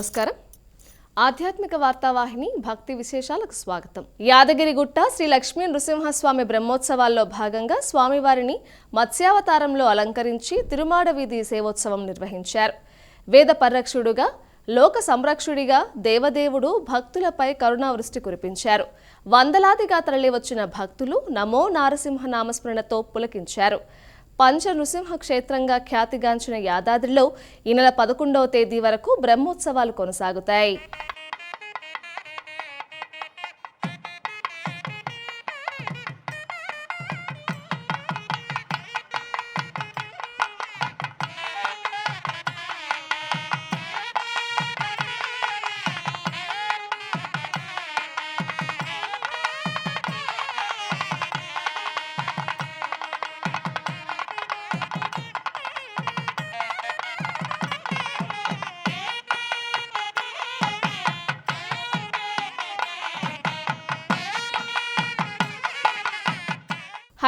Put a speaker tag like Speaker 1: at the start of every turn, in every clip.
Speaker 1: నమస్కారం. ఆధ్యాత్మిక వార్తావాహిని భక్తి విశేషాలకు స్వాగతం. యాదగిరిగుట్ట శ్రీ లక్ష్మీ నృసింహస్వామి బ్రహ్మోత్సవాల్లో భాగంగా స్వామివారిని మత్స్యావతారంలో అలంకరించి తిరుమాడ వీధి సేవోత్సవం నిర్వహించారు. వేద పరిరక్షుడుగా లోక సంరక్షుడిగా దేవదేవుడు భక్తులపై కరుణావృష్టి కురిపించారు. వందలాదిగా తరలివచ్చిన భక్తులు నమో నారసింహ నామస్మరణతో పులకించారు. పంచ నృసింహ క్షేత్రంగా ఖ్యాతిగాంచిన యాదాద్రిలో ఈ నెల పదకొండవ తేదీ వరకు బ్రహ్మోత్సవాలు కొనసాగుతాయి.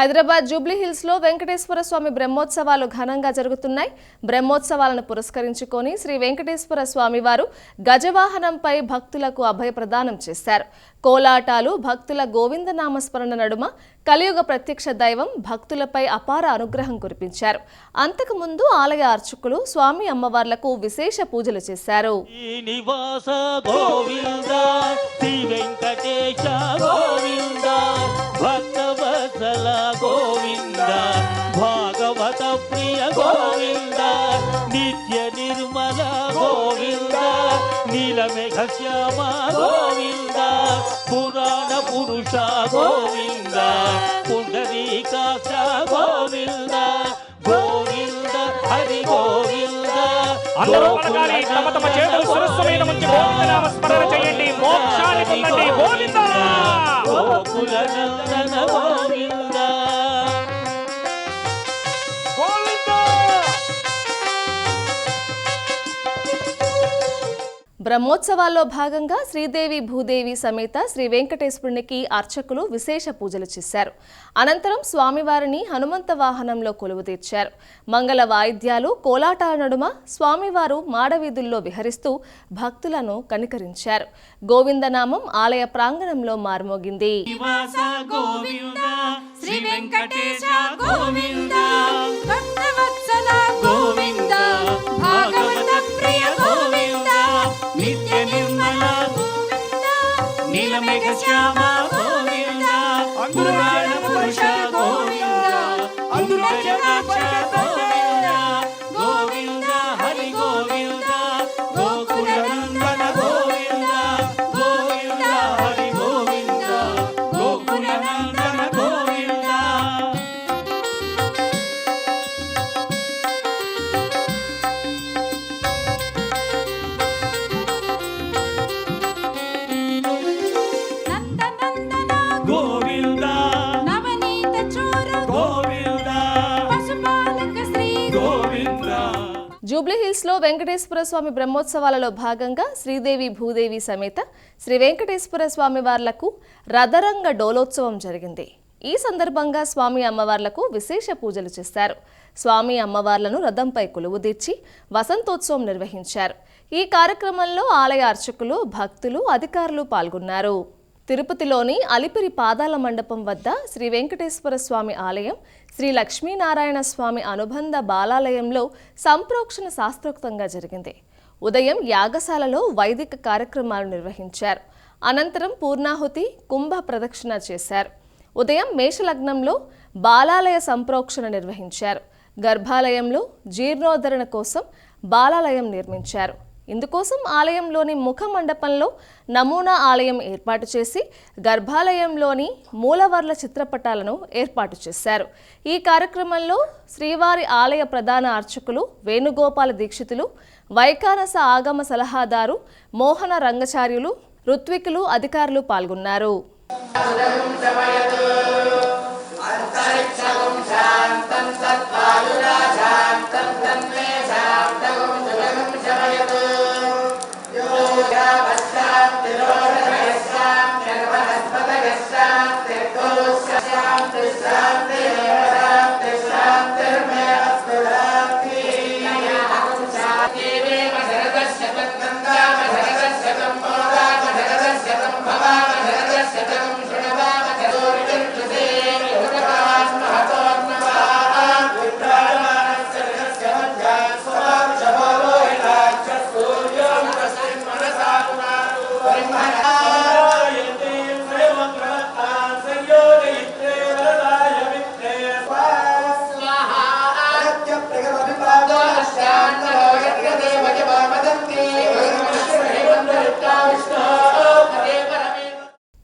Speaker 1: హైదరాబాద్ జూబ్లీహిల్స్లో వెంకటేశ్వర స్వామి బ్రహ్మోత్సవాలు ఘనంగా జరుగుతున్నాయి. బ్రహ్మోత్సవాలను పురస్కరించుకొని శ్రీ వెంకటేశ్వర స్వామి వారు గజవాహనంపై భక్తులకు అభయ ప్రదానం చేశారు. కోలాటాలు భక్తుల గోవిందనామస్మరణ నడుమ కలియుగ ప్రత్యక్ష దైవం భక్తులపై అపార అనుగ్రహం కురిపించారు. అంతకుముందు ఆలయ అర్చకులు స్వామి అమ్మవార్లకు విశేష పూజలు చేశారు.
Speaker 2: గోవింద శ్రీ వెంకటేశ గోవింద భక్తవత్సల గోవింద భాగవత ప్రియ గోవింద నిత్య నిర్మల గోవింద నీలమేఘ శ్యామ గోవింద పురాణ పురుష గోవింద పుండరీకాక్ష గోవింద గోవింద హరి గోవింద
Speaker 3: అందరూ పలకాలి తమ తమ చేతులు సరస్సు మీద ఉంచి గోవిందనామ స్మరణ చేయండి. మోక్షాన్ని పొందండి. గోవింద!
Speaker 2: గోకుల
Speaker 1: బ్రహ్మోత్సవాల్లో భాగంగా శ్రీదేవి భూదేవి సమేత శ్రీ వెంకటేశ్వరునికి అర్చకులు విశేష పూజలు చేశారు. అనంతరం స్వామివారిని హనుమంత వాహనంలో కొలువు తీర్చారు. మంగళ వాయిద్యాలు కోలాటాల నడుమ స్వామివారు మాడవీధుల్లో విహరిస్తూ భక్తులను కనికరించారు. గోవిందనామం ఆలయ ప్రాంగణంలో మార్మోగింది.
Speaker 2: నివాస గోవింద
Speaker 4: శ్రీ వెంకటేశ గోవింద. భక్తవత్సల గోవింద భాగవత ప్రియ గోవింద. నీలమేఘ శ్యామ
Speaker 1: భూమి వెంకటేశ్వర స్వామి బ్రహ్మోత్సవాలలో భాగంగా శ్రీదేవి భూదేవి సమేత శ్రీ వెంకటేశ్వర స్వామి వార్లకు రథరంగ డోలోత్సవం జరిగింది. ఈ సందర్భంగా స్వామి అమ్మవార్లకు విశేష పూజలు చేశారు. స్వామి అమ్మవార్లను రథంపై కొలువుదీర్చి వసంతోత్సవం నిర్వహించారు. ఈ కార్యక్రమంలో ఆలయ అర్చకులు భక్తులు అధికారులు పాల్గొన్నారు. తిరుపతిలోని అలిపిరి పాదాల మండపం వద్ద శ్రీ వెంకటేశ్వర స్వామి ఆలయం శ్రీ లక్ష్మీనారాయణ స్వామి అనుబంధ బాలాలయంలో సంప్రోక్షణ శాస్త్రోక్తంగా జరిగింది. ఉదయం యాగశాలలో వైదిక కార్యక్రమాలు నిర్వహించారు. అనంతరం పూర్ణాహుతి కుంభ ప్రదక్షిణ చేశారు. ఉదయం మేషలగ్నంలో బాలాలయ సంప్రోక్షణ నిర్వహించారు. గర్భాలయంలో జీర్ణోద్ధరణ కోసం బాలాలయం నిర్మించారు. ఇందుకోసం ఆలయంలోని ముఖ మండపంలో నమూనా ఆలయం ఏర్పాటు చేసి గర్భాలయంలోని మూలవర్ల చిత్రపటాలను ఏర్పాటు చేశారు. ఈ కార్యక్రమంలో శ్రీవారి ఆలయ ప్రధాన అర్చకులు వేణుగోపాల దీక్షితులు వైకానస ఆగమ సలహాదారు మోహన రంగచార్యులు ఋత్వికులు అధికారులు పాల్గొన్నారు.
Speaker 4: శాంతి.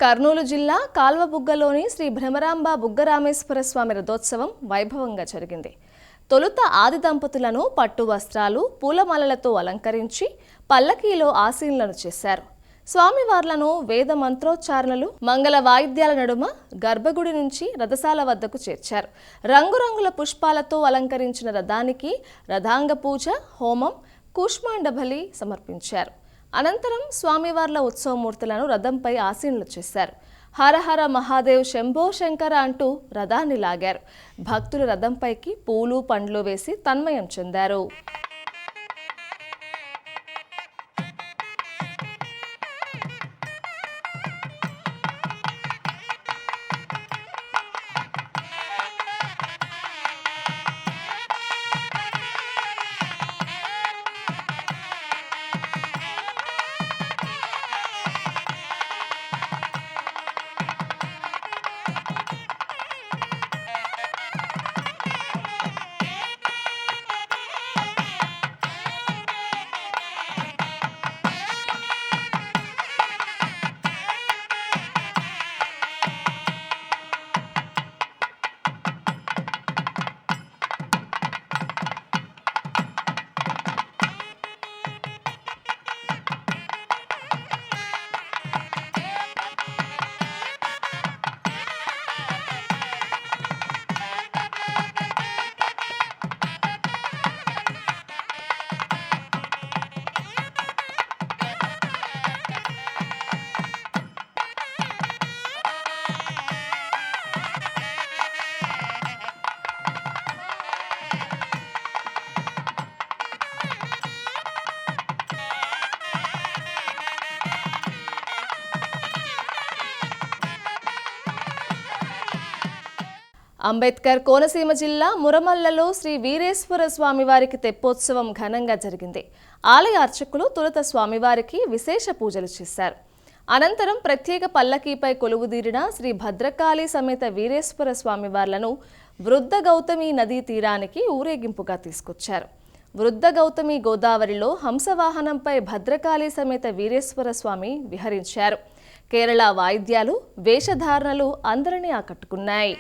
Speaker 1: కర్నూలు జిల్లా కాల్వబుగ్గలోని శ్రీ భ్రమరాంబ బుగ్గరామేశ్వర స్వామి రథోత్సవం వైభవంగా జరిగింది. తొలుత ఆది దంపతులను పట్టు వస్త్రాలు పూలమాలలతో అలంకరించి పల్లకీలో ఆశీనులను చేశారు. స్వామివార్లను వేద మంత్రోచ్చారణలు మంగళ వాయిద్యాల నడుమ గర్భగుడి నుంచి రథశాల వద్దకు చేర్చారు. రంగురంగుల పుష్పాలతో అలంకరించిన రథానికి రథాంగ పూజ హోమం కూష్మాండ బలి సమర్పించారు. అనంతరం స్వామివార్ల ఉత్సవమూర్తులను రథంపై ఆసీనులు చేశారు. హరహర మహాదేవ్ శంభో శంకర అంటూ రథాన్ని లాగారు. భక్తులు రథంపైకి పూలు పండ్లు వేసి తన్మయం చెందారు. అంబేద్కర్ కోనసీమ జిల్లా మురమల్లలో శ్రీ వీరేశ్వర స్వామివారికి తెప్పోత్సవం ఘనంగా జరిగింది. ఆలయ అర్చకులు తొలుత స్వామివారికి విశేష పూజలు చేశారు. అనంతరం ప్రత్యేక పల్లకీపై కొలువుదీరిన శ్రీ భద్రకాళి సమేత వీరేశ్వర స్వామివార్లను వృద్ధ గౌతమి నదీ తీరానికి ఊరేగింపుగా తీసుకొచ్చారు. వృద్ధ గౌతమి గోదావరిలో హంసవాహనంపై భద్రకాళి సమేత వీరేశ్వర స్వామి విహరించారు. కేరళ వాయిద్యాలు వేషధారణలు అందరినీ ఆకట్టుకున్నాయి.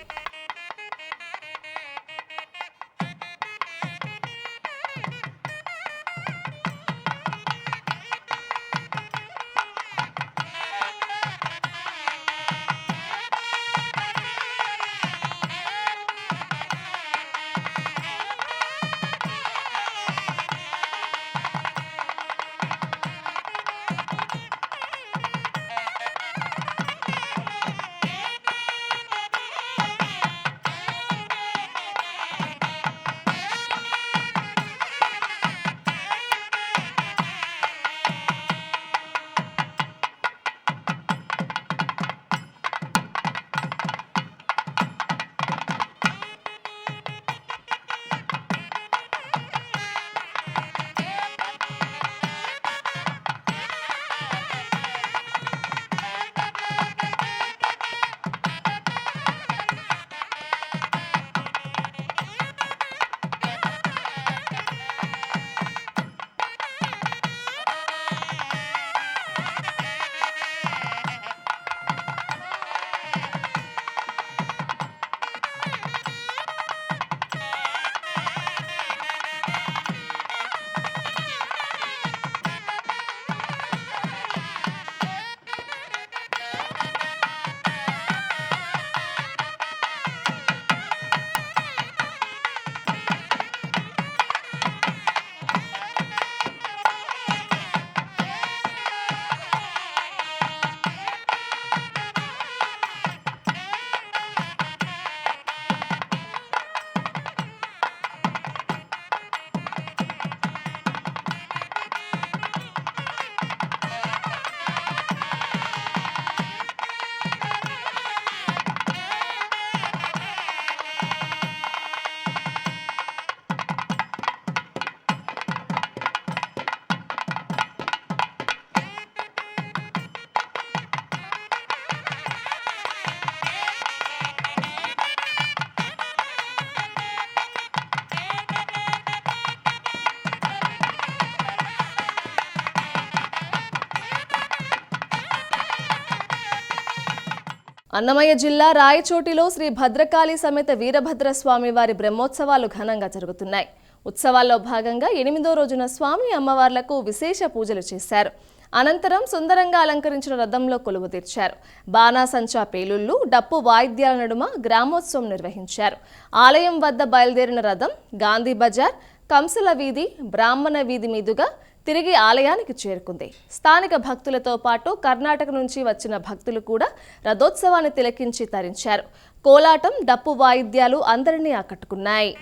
Speaker 1: అన్నమయ్య జిల్లా రాయచోటిలో శ్రీ భద్రకాళి సమేత వీరభద్ర స్వామి వారి బ్రహ్మోత్సవాలు ఘనంగా జరుగుతున్నాయి. ఉత్సవాల్లో భాగంగా ఎనిమిదో రోజున స్వామి అమ్మవార్లకు విశేష పూజలు చేశారు. అనంతరం సుందరంగా అలంకరించిన రథంలో కొలువు తీర్చారు. బాణాసంచా పేలుళ్ళు డప్పు వాయిద్యాల నడుమ గ్రామోత్సవం నిర్వహించారు. ఆలయం వద్ద బయలుదేరిన రథం గాంధీ బజార్ కంసల వీధి బ్రాహ్మణ వీధి మీదుగా తిరిగి ఆలయానికి చేరుకుంది. స్థానిక భక్తులతో పాటు కర్ణాటక నుంచి వచ్చిన భక్తులు కూడా రథోత్సవాన్ని తిలకించి తరించారు. కోలాటం డప్పు వాయిద్యాలు అందరినీ ఆకట్టుకున్నాయి.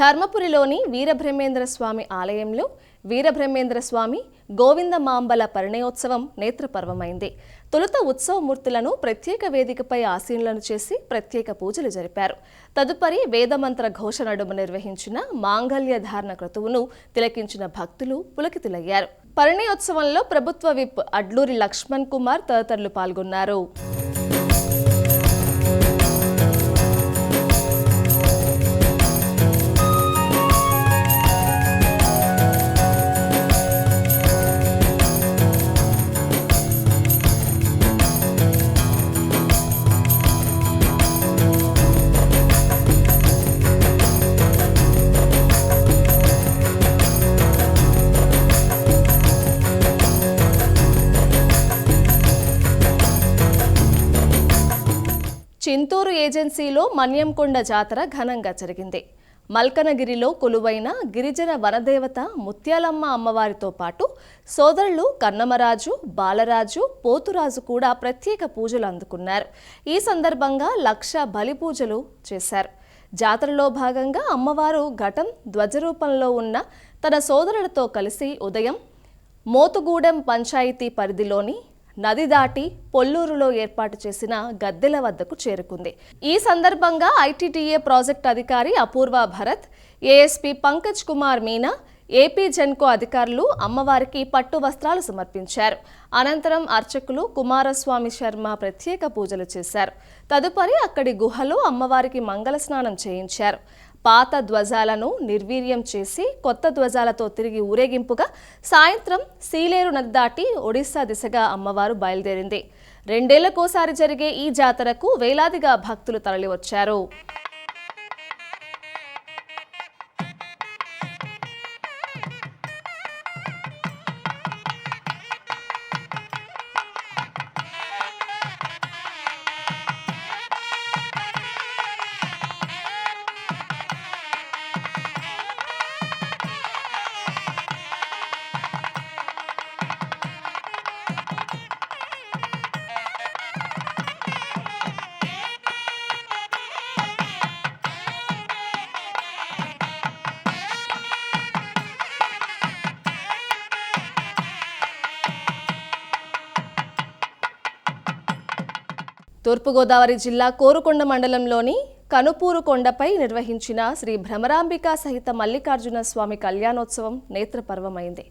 Speaker 1: ధర్మపురిలోని వీరబ్రహ్మేంద్ర స్వామి ఆలయంలో వీరబ్రహ్మేంద్ర స్వామి గోవింద మాంబల పరిణయోత్సవం నేత్రపర్వమైంది. తొలుత ఉత్సవమూర్తులను ప్రత్యేక వేదికపై ఆసీనులను చేసి ప్రత్యేక పూజలు జరిపారు. తదుపరి వేదమంత్ర ఘోష నడుమ నిర్వహించిన మాంగళ్య ధారణ క్రతువును తిలకించిన భక్తులు పులకితులయ్యారు. పరిణయోత్సవంలో ప్రభుత్వ విప్ అడ్లూరి లక్ష్మణ్ కుమార్ తదితరులు పాల్గొన్నారు. చింతూరు ఏజెన్సీలో మన్యంకొండ జాతర ఘనంగా జరిగింది. మల్కనగిరిలో కొలువైన గిరిజన వనదేవత ముత్యాలమ్మ అమ్మవారితో పాటు సోదరులు కన్నమరాజు బాలరాజు పోతురాజు కూడా ప్రత్యేక పూజలు అందుకున్నారు. ఈ సందర్భంగా లక్ష బలి పూజలు చేశారు. జాతరలో భాగంగా అమ్మవారు ఘటం ధ్వజరూపంలో ఉన్న తన సోదరులతో కలిసి ఉదయం మోతుగూడెం పంచాయతీ పరిధిలోని నది దాటి పొల్లూరులో ఏర్పాటు చేసిన గద్దెల వద్దకు చేరుకుంది. ఈ సందర్భంగా ఐటీటీఏ ప్రాజెక్ట్ అధికారి అపూర్వ భరత్ ఏఎస్పీ పంకజ్ కుమార్ మీనా ఏపీ జెన్కో అధికారులు అమ్మవారికి పట్టు వస్త్రాలు సమర్పించారు. అనంతరం అర్చకులు కుమారస్వామి శర్మ ప్రత్యేక పూజలు చేశారు. తదుపరి అక్కడి గుహలో అమ్మవారికి మంగళ స్నానం చేయించారు. పాత ధ్వజాలను నిర్వీర్యం చేసి కొత్త ధ్వజాలతో తిరిగి ఊరేగింపుగా సాయంత్రం సీలేరు నది దాటి ఒడిశా దిశగా అమ్మవారు బయలుదేరింది. రెండేళ్ళకోసారి జరిగే ఈ జాతరకు వేలాదిగా భక్తులు తరలివచ్చారు. తూర్పుగోదావరి జిల్లా కోరుకొండ మండలంలోని కనుపూరు కొండపై నిర్వహించిన శ్రీ భ్రమరాంబిక సహిత మల్లికార్జున స్వామి కళ్యాణోత్సవం నేత్రపర్వమైంది.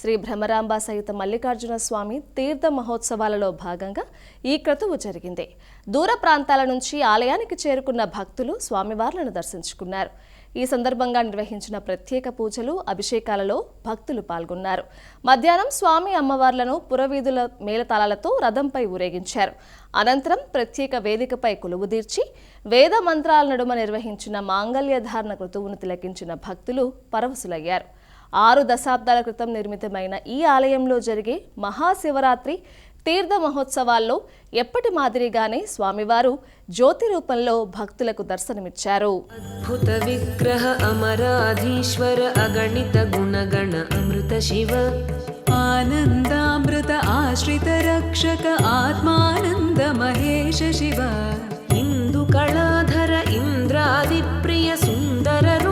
Speaker 1: శ్రీ భ్రమరాంబ సహిత మల్లికార్జున స్వామి తీర్థ మహోత్సవాలలో భాగంగా ఈ క్రతువు జరిగింది. దూర ప్రాంతాల నుంచి ఆలయానికి చేరుకున్న భక్తులు స్వామివార్లను దర్శించుకున్నారు. ఈ సందర్భంగా నిర్వహించిన ప్రత్యేక పూజలు అభిషేకాలలో భక్తులు పాల్గొన్నారు. మధ్యాహ్నం స్వామి అమ్మవార్లను పురవీధుల మేళతాళాలతో రథంపై ఊరేగించారు. అనంతరం ప్రత్యేక వేదికపై కొలువుదీర్చి వేద మంత్రాల నడుమ నిర్వహించిన మాంగళ్యధారణ క్రతువును కృతువును తిలకించిన భక్తులు పరవశులయ్యారు. ఆరు దశాబ్దాల క్రితం నిర్మితమైన ఈ ఆలయంలో జరిగే మహాశివరాత్రి తీర్థ మహోత్సవాల్లో ఎప్పటి మాదిరిగానే స్వామివారు జ్యోతి రూపంలో భక్తులకు దర్శనమిచ్చారు.
Speaker 5: అద్భుత విగ్రహ అమరాధీశ్వర అగణిత గుణగణ అమృత శివ.
Speaker 4: ఆనందామృత ఆశ్రిత రక్షక ఆత్మానంద మహేష శివ.
Speaker 5: ఇందు కళాధర ఇంద్రాది ప్రియ సుందర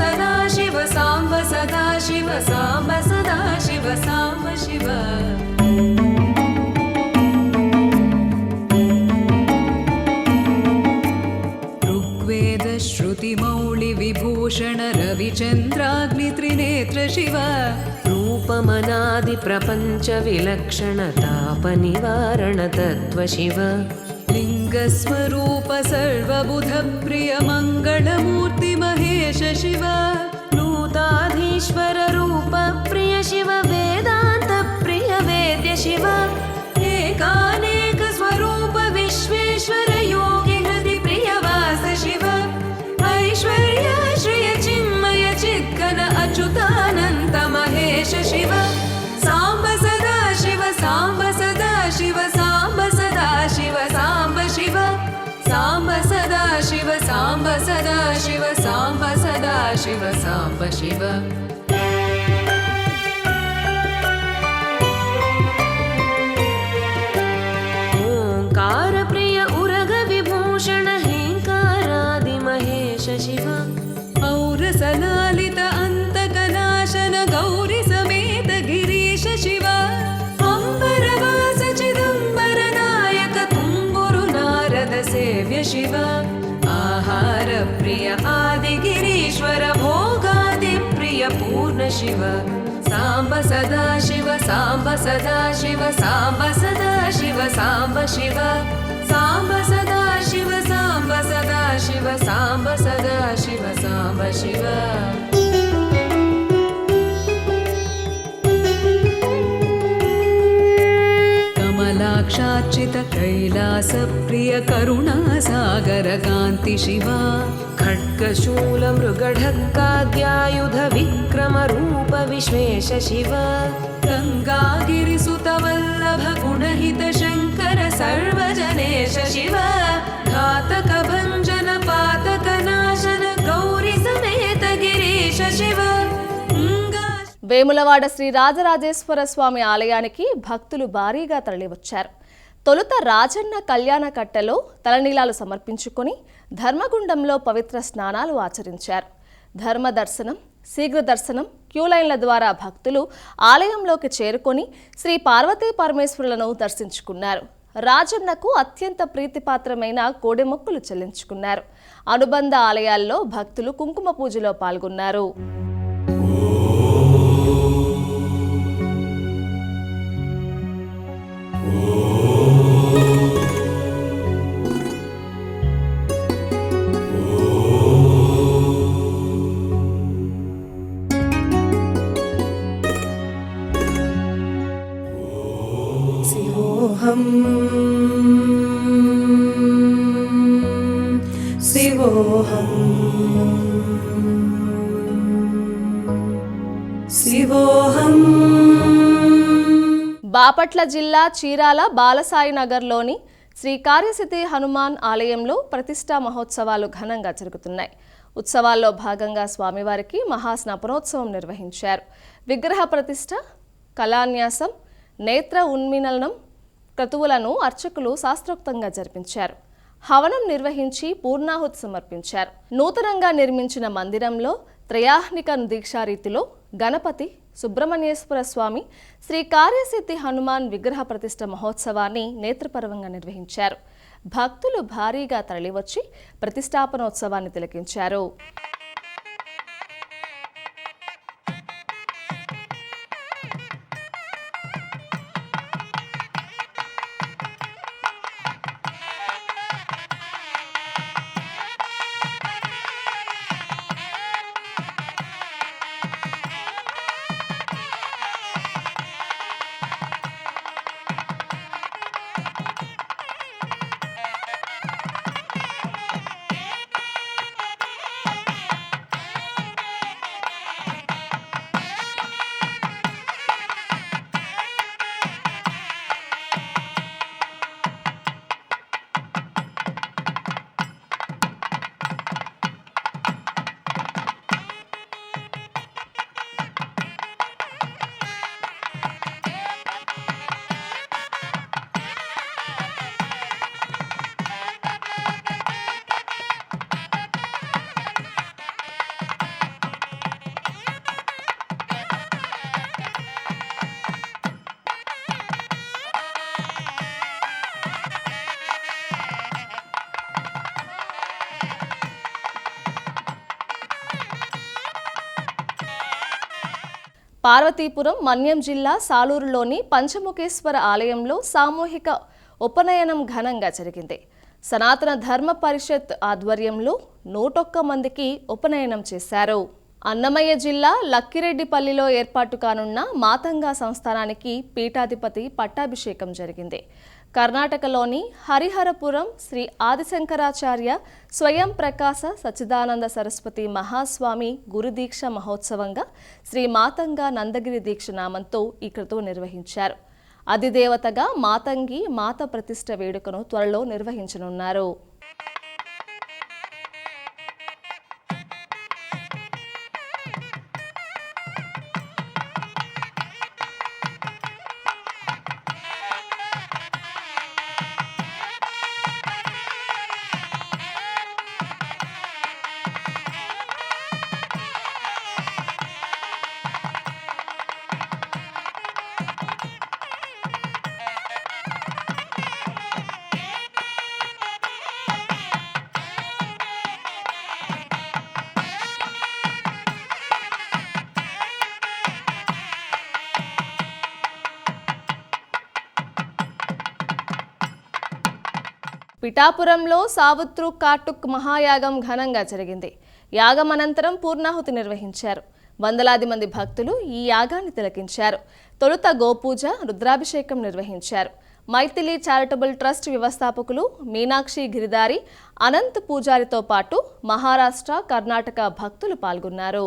Speaker 5: सदा शिव साम्ब सदा शिव साम्ब सदा शिव साम्ब शिव।
Speaker 4: रविचन्द्राग्नित्रिनेत्र शिव।
Speaker 5: रूपमनादिप्रपञ्चविलक्षणतापनिवारण तत्त्व शिव।
Speaker 4: लिङ्गस्वरूप सर्वबुध சசிவா शिव साम्ब शिव
Speaker 5: ओङ्कार प्रिय उरग विभूषण हेङ्कारादिमहेश शिव
Speaker 4: शिव। साम्ब सदा शिव साब सदा शिव साम्ब सदा शिव साम्ब शिव। साम्ब सदा शिव साब सदा शिव साब सदा शिव साब शिव। शाचित कैलासप्रिय करुणा सागर कान्तिशिवा शिव गङ्गागिरिसुतवल्लभगुणहितशङ्कर सर्वजनेश शिव घातकभञ्जन पातकनाशन गौरिसमेत गिरीश शिव
Speaker 1: వేములవాడ శ్రీ రాజరాజేశ్వర స్వామి ఆలయానికి భక్తులు భారీగా తరలివచ్చారు. తొలుత రాజన్న కళ్యాణ కట్టెలో తలనీలాలు సమర్పించుకొని ధర్మగుండంలో పవిత్ర స్నానాలు ఆచరించారు. ధర్మ దర్శనం శీఘ్ర దర్శనం క్యూలైన్ల ద్వారా భక్తులు ఆలయంలోకి చేరుకొని శ్రీ పార్వతీ పరమేశ్వరులను దర్శించుకున్నారు. రాజన్నకు అత్యంత ప్రీతిపాత్రమైన కోడెమొక్కులు చెల్లించుకున్నారు. అనుబంధ ఆలయాల్లో భక్తులు కుంకుమ పూజలో పాల్గొన్నారు. బాపట్ల జిల్లా చీరాల బాలసాయి నగర్లోని శ్రీ కార్యసిద్ధి హనుమాన్ ఆలయంలో ప్రతిష్టా మహోత్సవాలు ఘనంగా జరుగుతున్నాయి. ఉత్సవాల్లో భాగంగా స్వామివారికి మహాస్నాపనోత్సవం నిర్వహించారు. విగ్రహ ప్రతిష్ట కళాన్యాసం నేత్ర ఉన్మిలనం క్రతువులను అర్చకులు శాస్త్రోక్తంగా జరిపించారు. హవనం నిర్వహించి పూర్ణాహుతి సమర్పించారు. నూతనంగా నిర్మించిన మందిరంలో త్రయాహ్నిక దీక్షారీతిలో గణపతి సుబ్రహ్మణ్యేశ్వర స్వామి శ్రీ కార్యసిద్ధి హనుమాన్ విగ్రహ ప్రతిష్ఠ మహోత్సవాన్ని నేత్రపర్వంగా నిర్వహించారు. భక్తులు భారీగా తరలివచ్చి ప్రతిష్టాపనోత్సవాన్ని తిలకించారు. పార్వతీపురం మన్యం జిల్లా సాలూరులోని పంచముఖేశ్వర ఆలయంలో సామూహిక ఉపనయనం ఘనంగా జరిగింది. సనాతన ధర్మ పరిషత్ ఆధ్వర్యంలో నూటొక్క మందికి ఉపనయనం చేశారు. అన్నమయ్య జిల్లా లక్కిరెడ్డిపల్లిలో ఏర్పాటు కానున్న మాతంగా సంస్థానానికి పీఠాధిపతి పట్టాభిషేకం జరిగింది. కర్ణాటకలోని హరిహరపురం శ్రీ ఆదిశంకరాచార్య స్వయం ప్రకాశ సచ్చిదానంద సరస్వతి మహాస్వామి గురుదీక్ష మహోత్సవంగా శ్రీ మాతంగా నందగిరి దీక్ష నామంతో ఈ క్రతువు నిర్వహించారు. అధిదేవతగా మాతంగి మాత ప్రతిష్ఠ వేడుకను త్వరలో నిర్వహించనున్నారు. పిఠాపురంలో సావుత్రు కాటుక్ మహాయాగం ఘనంగా జరిగింది. యాగం అనంతరం పూర్ణాహుతి నిర్వహించారు. వందలాది మంది భక్తులు ఈ యాగాన్ని తిలకించారు. తొలుత గోపూజ రుద్రాభిషేకం నిర్వహించారు. మైథిలి చారిటబుల్ ట్రస్ట్ వ్యవస్థాపకులు మీనాక్షి గిరిదారి అనంత్ పూజారితో పాటు మహారాష్ట్ర కర్ణాటక భక్తులు పాల్గొన్నారు.